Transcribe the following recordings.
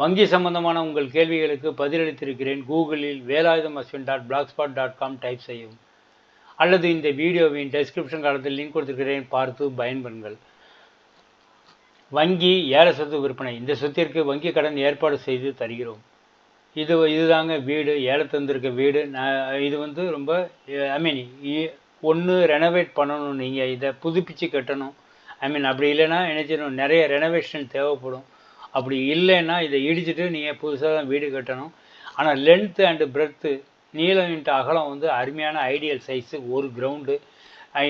வங்கி சம்பந்தமான உங்கள் கேள்விகளுக்கு பதிலளித்திருக்கிறேன். கூகுளில் Velayudham Ashwin dot blog spot dot com type செய்யவும். அல்லது இந்த வீடியோவின் டெஸ்கிரிப்ஷன் காலத்தில் லிங்க் கொடுத்துருக்கிறேன். பார்த்து பயன்பெறுங்கள். வங்கி ஏல சொத்து விற்பனை. இந்த சொத்திற்கு வங்கி கடன் ஏற்பாடு செய்து தருகிறோம். இது இதுதாங்க வீடு. ஏல தந்திருக்க வீடு. நான் இது வந்து ரொம்ப ஐ மீன் ஒன்று ரெனோவேட் பண்ணணும். நீங்கள் இதை புதுப்பிச்சு கட்டணும். ஐ மீன் அப்படி இல்லைன்னா என்ன செய்யணும்? நிறைய ரெனோவேஷன் தேவைப்படும். அப்படி இல்லைன்னா இதை இடிச்சுட்டு நீங்கள் புதுசாக தான் வீடு கட்டணும். ஆனால் லென்த்து அண்டு பிரெத்து நீளம் இன்ட்டு அகலம் வந்து அருமையான ஐடியல் சைஸு ஒரு கிரவுண்டு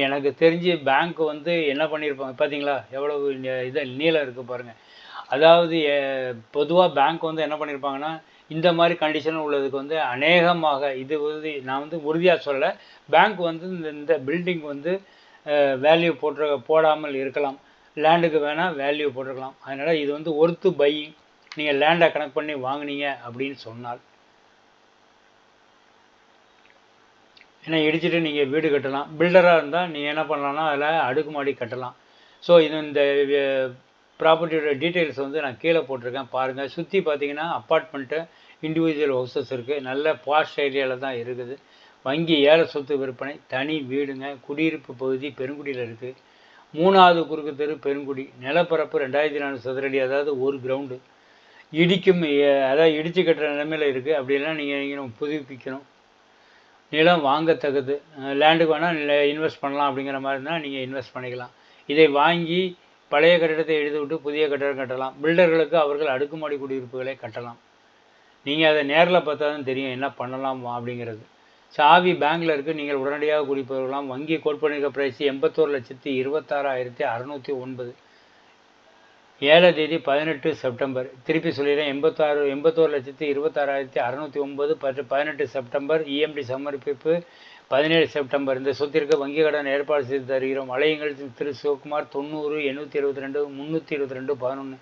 எனக்கு தெரிஞ்சு பேங்க் வந்து என்ன பண்ணியிருப்பாங்க பார்த்தீங்களா எவ்வளவு இது நீளம் இருக்குது பாருங்கள் அதாவது பொதுவாக பேங்க் வந்து என்ன பண்ணியிருப்பாங்கன்னா இந்த மாதிரி கண்டிஷன் உள்ளதுக்கு வந்து அநேகமாக இது உறுதி நான் வந்து உறுதியாக சொல்லலை. பேங்க் வந்து இந்த இந்த பில்டிங் வந்து வேல்யூ போட்டு போடாமல் இருக்கலாம். லேண்டுக்கு வேணால் வேல்யூ போட்டிருக்கலாம். அதனால் இது வந்து ஒர்த்து பையிங் நீங்கள் லேண்டை கனெக்ட் பண்ணி வாங்கினீங்க அப்படின்னு சொன்னால். ஏன்னா இடிச்சிட்டு நீங்கள் வீடு கட்டலாம். பில்டராக இருந்தால் நீங்கள் என்ன பண்ணலாம்னா அதில் அடுக்குமாடி கட்டலாம். ஸோ இது இந்த ப்ராப்பர்ட்டியோட டீட்டெயில்ஸ் வந்து நான் கீழே போட்டிருக்கேன். பாருங்கள் சுற்றி பார்த்தீங்கன்னா அப்பார்ட்மெண்ட்டு இண்டிவிஜுவல் ஹவுசஸ் இருக்குது நல்ல பாஸ்ட் ஏரியாவில் தான் இருக்குது. வங்கி ஏழை சொத்து விற்பனை தனி வீடுங்க குடியிருப்பு பகுதி பெருங்குடியில் இருக்குது மூணாவது குறுக்கு தெரு பெருங்குடி. நிலப்பரப்பு ரெண்டாயிரத்தி நாலு சதுரடி அதாவது ஒரு கிரவுண்டு இடிக்கும் அதாவது இடித்து கட்டுற நிலமையில் இருக்குது அப்படிலாம் நீங்கள் நீங்கள் புதுப்பிக்கணும். நிலம் வாங்கத்தகுது லேண்டுக்கு வேணால் இன்வெஸ்ட் பண்ணலாம் அப்படிங்கிற மாதிரி இருந்தால் நீங்கள் இன்வெஸ்ட் பண்ணிக்கலாம். இதை வாங்கி பழைய கட்டிடத்தை எழுதி விட்டு புதிய கட்டிடம் கட்டலாம். பில்டர்களுக்கு அவர்கள் அடுக்குமாடி குடியிருப்புகளை கட்டலாம். நீங்கள் அதை நேரில் பார்த்தா தான் தெரியும் என்ன பண்ணலாம் அப்படிங்கிறது. சாவி பேங்கில் இருக்குது நீங்கள் உடனடியாக குறிப்பிடலாம் வங்கி கோட்பணிக பிரைஸ் எண்பத்தோரு லட்சத்தி இருபத்தாறாயிரத்தி அறநூற்றி ஒன்பது. ஏழாம் தேதி பதினெட்டு செப்டம்பர். திருப்பி சொல்லிடுறேன். எண்பத்தாறு எண்பத்தோரு லட்சத்தி இருபத்தாறாயிரத்தி அறநூற்றி ஒன்பது. பத்து பதினெட்டு செப்டம்பர். இஎம்டி சமர்ப்பிப்பு பதினேழு செப்டம்பர். இந்த சொத்திற்கு வங்கி கடன் ஏற்பாடு செய்து தருகிறோம். அலையுங்கள் திரு சிவகுமார் தொண்ணூறு எண்ணூற்றி இருபத்தி ரெண்டு முந்நூற்றி இருபத்தி ரெண்டு பதினொன்று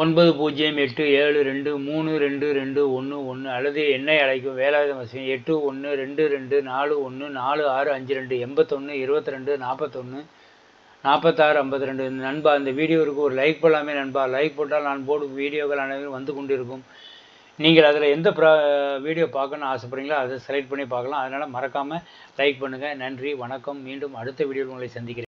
ஒன்பது பூஜ்ஜியம் எட்டு ஏழு ரெண்டு மூணு ரெண்டு ரெண்டு ஒன்று ஒன்று அல்லது என்னை அழைக்கும் வேலாயுதம் வசதி எட்டு ஒன்று ரெண்டு ரெண்டு நாலு ஒன்று நாலு ஆறு அஞ்சு ரெண்டு எண்பத்தொன்று இருபத்தி ரெண்டு நாற்பத்தொன்று நாற்பத்தாறு ஐம்பத்தி ரெண்டு. நண்பா இந்த வீடியோவுக்கு ஒரு லைக் போடலாமே நண்பா. லைக் போட்டால் நான் போடும் வீடியோக்கள் அனைவரும் வந்து கொண்டிருக்கும். நீங்கள் அதில் எந்த ப்ரா வீடியோ பார்க்கணுன்னு ஆசைப்படுறீங்களோ அதை செலக்ட் பண்ணி பார்க்கலாம். அதனால் மறக்காமல் லைக் பண்ணுங்கள் நன்றி வணக்கம். மீண்டும் அடுத்த வீடியோவில் உங்களை சந்திக்கிறேன்.